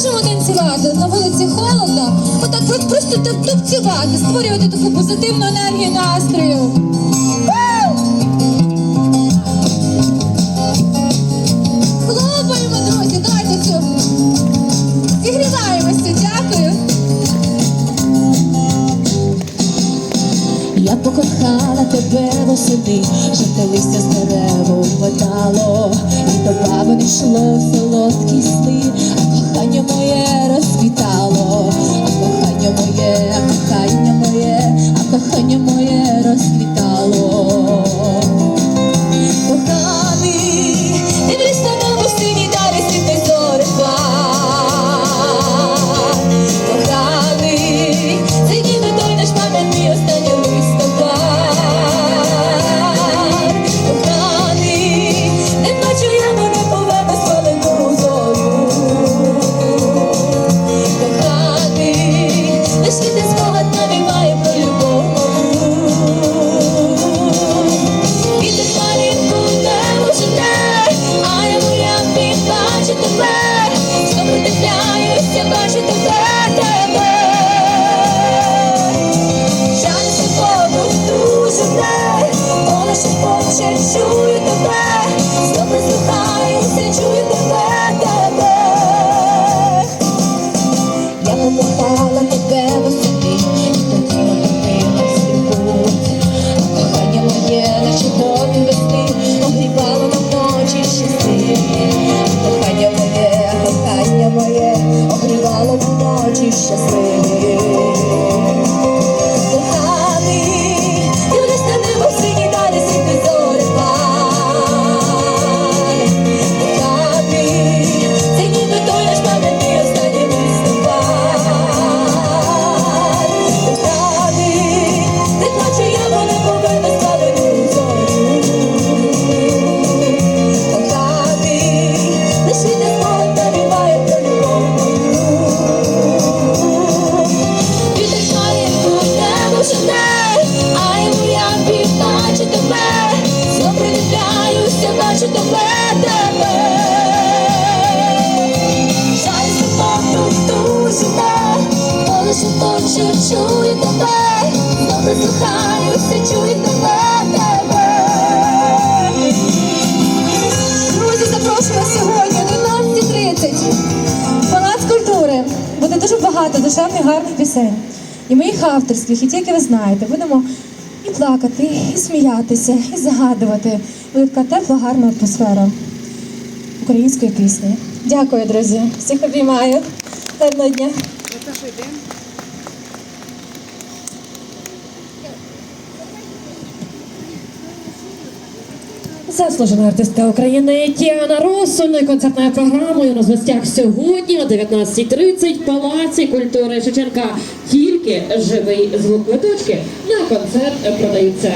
можемо танцювати на вулиці холодно, отак от просто туп- тупцювати, створювати таку позитивну енергію настрою. Хлопаємо, друзі, давайте. Зігріваємося, дякую. Я покохала тебе восени, жовте листя з дереву впадало, і до баби не йшло солодкі сни, кохання моє Опинила стрибу. Кохання моє, наче вогонь весни, огрівало на ночі щаси. Кохання моє, кохання моє, огрівало на ночі щаси. Чую тебе, знов прислухаюся, чую тебе, тебе. Друзі, запрошую сьогодні о 12.30. Палац культури. Буде дуже багато душевних гарних пісень. І моїх авторських, і ті, які ви знаєте, будемо і плакати, і сміятися, і загадувати. Буде тепла, гарна атмосфера української пісні. Дякую, друзі. Всіх обіймаю. Гарного дня. Заслужена артистка України Тіана Росольною концертною програмою на гостях сьогодні о 19.30 в Палаці культури Шевченка. Тільки живий звук квиточки на концерт продаються.